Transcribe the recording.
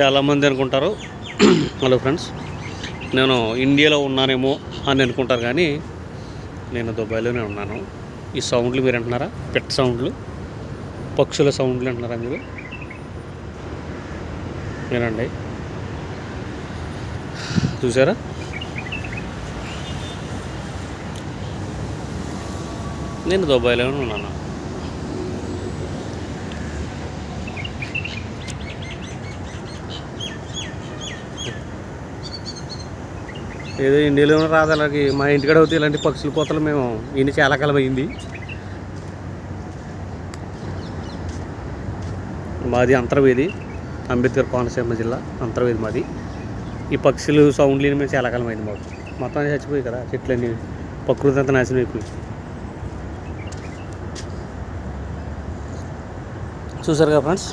చాలామంది అనుకుంటారు. Hello friends నేను ఇండియాలో ఉన్నానేమో అని అనుకుంటారు కానీ నేను దుబాయ్లోనే ఉన్నాను. ఈ సౌండ్లు మీరు అంటున్నారా? పెట్ సౌండ్లు పక్షుల సౌండ్లు అంటున్నారా మీరు? వినండి. చూసారా? నేను దుబాయ్లోనే ఉన్నాను. ఏదో ఇండియాలో రాదు అలాగే మా ఇంటికాడ అవుతాయి ఇలాంటి పక్షుల పోతలు మేము ఈయన చాలా కాలం అయింది మాది అంతర్వేది అంబేద్కర్ కోనసీమ జిల్లా అంతర్వేది మాది. ఈ పక్షులు సౌండ్లు మేము చాలా కలమైంది మాకు. మొత్తం చచ్చిపోయి కదా చెట్లన్నీ ప్రకృతి అంతా నాశనం అయిపోయి. చూసారుగా కదా ఫ్రెండ్స్?